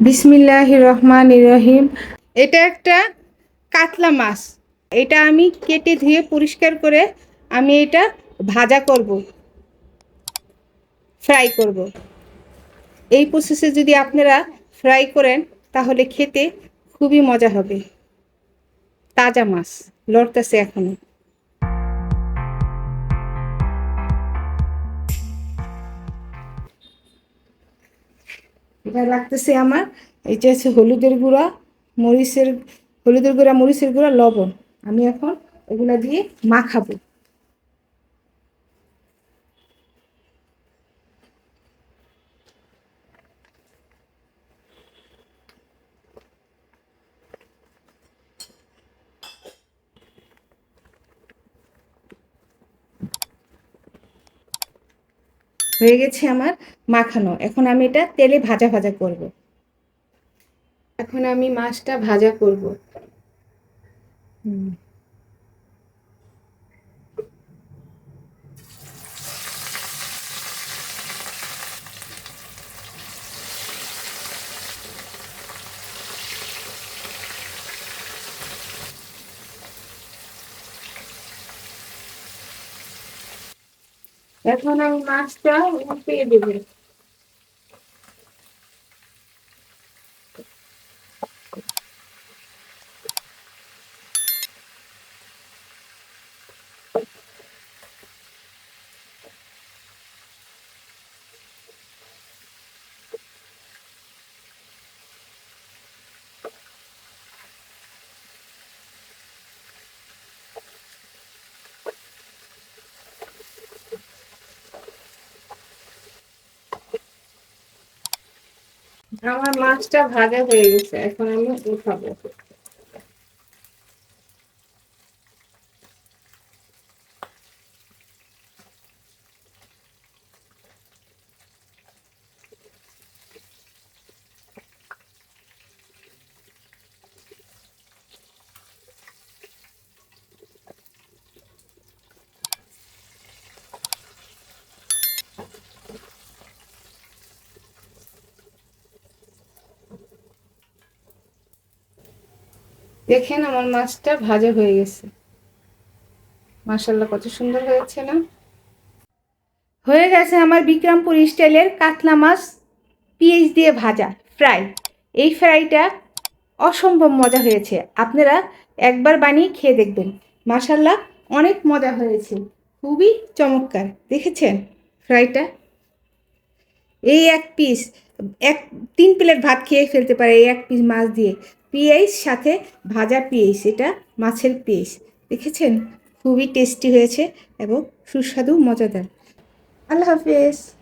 বিসমিল্লাহ রহমান রহিম। এটা একটা কাতলা মাছ। এটা আমি কেটে ধুয়ে পরিষ্কার করে আমি এটা ভাজা করব। ফ্রাই করব। এই প্রসেসে যদি আপনারা ফ্রাই করেন, তাহলে খেতে খুবই মজা হবে। তাজা মাছ লড়তেছে এখনও। এটা লাগতেছে আমার এই যে হচ্ছে হলুদের গুঁড়া, মরিচের, হলুদের গুঁড়া, মরিচের গুঁড়া, লবণ। আমি এখন এগুলা দিয়ে মাখাবো। হয়ে গেছে আমার মাখানো। এখন আমি এটা তেলে ভাজা ভাজা করব। এখন আমি মাছটা ভাজা করব। হুম। এখন আমি মাছটা উল্টিয়ে দেবো আমার মাছটা ভাজা হয়ে গেছে এখন আমি উঠাবো। দেখেন আমার মাছটা ভাজা হয়ে গেছে। মাশাল্লাহ কত সুন্দর হয়েছে না? হয়ে গেছে আমার বিক্রমপুর স্টাইলের কাতলা মাছ পিএইচ দিয়ে ভাজা ফ্রাই। এই ফ্রাইটা অসম্ভব মজা হয়েছে। আপনারা একবার বানিয়ে খেয়ে দেখবেন। মাশাল্লাহ অনেক মজা হয়েছে। খুবই চমৎকার। দেখেছেন ফ্রাইটা? এই এক পিস। এক, তিন প্লেট ভাত খেয়ে ফেলতে পারে এই এক পিস মাছ দিয়ে। পিয়াইস সাথে ভাজা পিয়াইস এটা মাছের পিয়াইস দেখেছেন? খুবই টেস্টি হয়েছে এবং সুস্বাদু মজাদার। আল্লাহ হাফেজ।